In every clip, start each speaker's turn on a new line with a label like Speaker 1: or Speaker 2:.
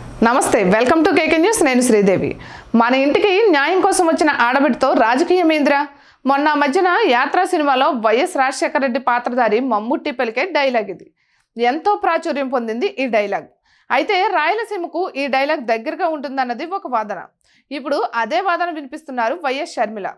Speaker 1: నమస్తే welcome to KK news. నేను శ్రీదేవి. మన ఇంటికి న్యాయం కోసం వచ్చిన ఆడబిడ్డతో రాజకీయమేంద్రా? మొన్న మధ్యన యాత్ర సినిమాలో వైఎస్ రాజశేఖర రెడ్డి పాత్రధారి మమ్ముట్టి పలికే డైలాగ్ ఇది. ఎంతో ప్రాచుర్యం పొందింది ఈ డైలాగ్. అయితే రాయలసీమకు ఈ డైలాగ్ దగ్గరగా ఉంటుందన్నది ఒక వాదన. ఇప్పుడు అదే వాదన వినిపిస్తున్నారు వైఎస్ షర్మిల.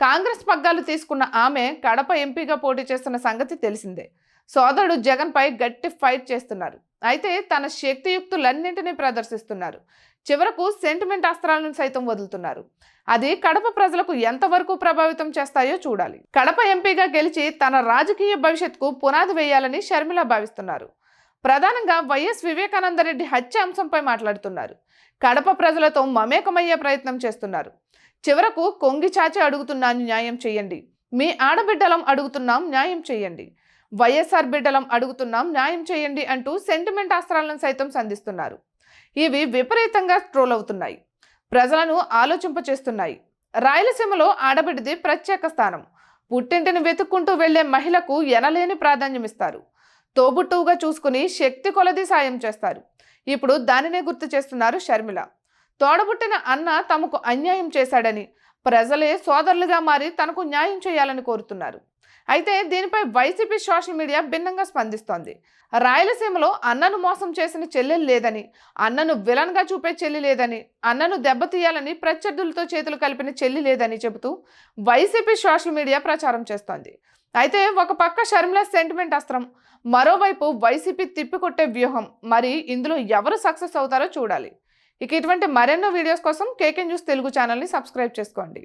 Speaker 1: కాంగ్రెస్ పగ్గాలు తీసుకున్న ఆమె కడప ఎంపీగా పోటీ చేస్తున్న సంగతి తెలిసిందే. సోదరుడు జగన్పై గట్టి ఫైట్ చేస్తున్నారు. అయితే తన శక్తియుక్తులన్నింటినీ ప్రదర్శిస్తున్నారు. చివరకు సెంటిమెంట్ అస్త్రాలను సైతం వదులుతున్నారు. అది కడప ప్రజలకు ఎంతవరకు ప్రభావితం చేస్తాయో చూడాలి. కడప ఎంపీగా గెలిచి తన రాజకీయ భవిష్యత్తుకు పునాది వేయాలని షర్మిల భావిస్తున్నారు. ప్రధానంగా వైఎస్ వివేకానందరెడ్డి హత్య అంశంపై మాట్లాడుతున్నారు. కడప ప్రజలతో మమేకమయ్యే ప్రయత్నం చేస్తున్నారు. చివరకు కొంగి చాచి అడుగుతున్నాను న్యాయం చేయండి. మీ ఆడబిడ్డలం అడుగుతున్నాం న్యాయం చేయండి. వైఎస్ఆర్ బిడ్డలం అడుగుతున్నాం న్యాయం చేయండి అంటూ సెంటిమెంట్ అస్త్రాలను సైతం సంధిస్తున్నారు. ఇవి విపరీతంగా ట్రోల్ అవుతున్నాయి. ప్రజలను ఆలోచింపచేస్తున్నాయి రాయలసీమలో ఆడబిడ్డది ప్రత్యేక స్థానం. పుట్టింటిని వెతుక్కుంటూ వెళ్ళే మహిళకు ఎనలేని ప్రాధాన్యమిస్తారు. తోబుట్టువుగా చూసుకుని శక్తి కొలది సాయం చేస్తారు. ఇప్పుడు దానినే గుర్తు చేస్తున్నారు షర్మిల. తోడబుట్టిన అన్న తమకు అన్యాయం చేశాడని ప్రజలే సోదరులుగా మారి తనకు న్యాయం చేయాలని కోరుతున్నారు. అయితే దీనిపై వైసీపీ సోషల్ మీడియా భిన్నంగా స్పందిస్తోంది. రాయలసీమలో అన్నను మోసం చేసిన చెల్లెలు లేదని అన్నను విలన్గా చూపే చెల్లి లేదని అన్నను దెబ్బతీయాలని ప్రత్యర్థులతో చేతులు కలిపిన చెల్లి లేదని చెబుతూ వైసీపీ సోషల్ మీడియా ప్రచారం చేస్తోంది. అయితే ఒక పక్క షర్మిల సెంటిమెంట్ అస్త్రం మరోవైపు వైసీపీ తిప్పికొట్టే వ్యూహం మరి ఇందులో ఎవరు సక్సెస్ అవుతారో చూడాలి. ఇక ఇటువంటి మరెన్నో వీడియోస్ కోసం కేకే న్యూస్ తెలుగు ఛానల్ని సబ్స్క్రైబ్ చేసుకోండి.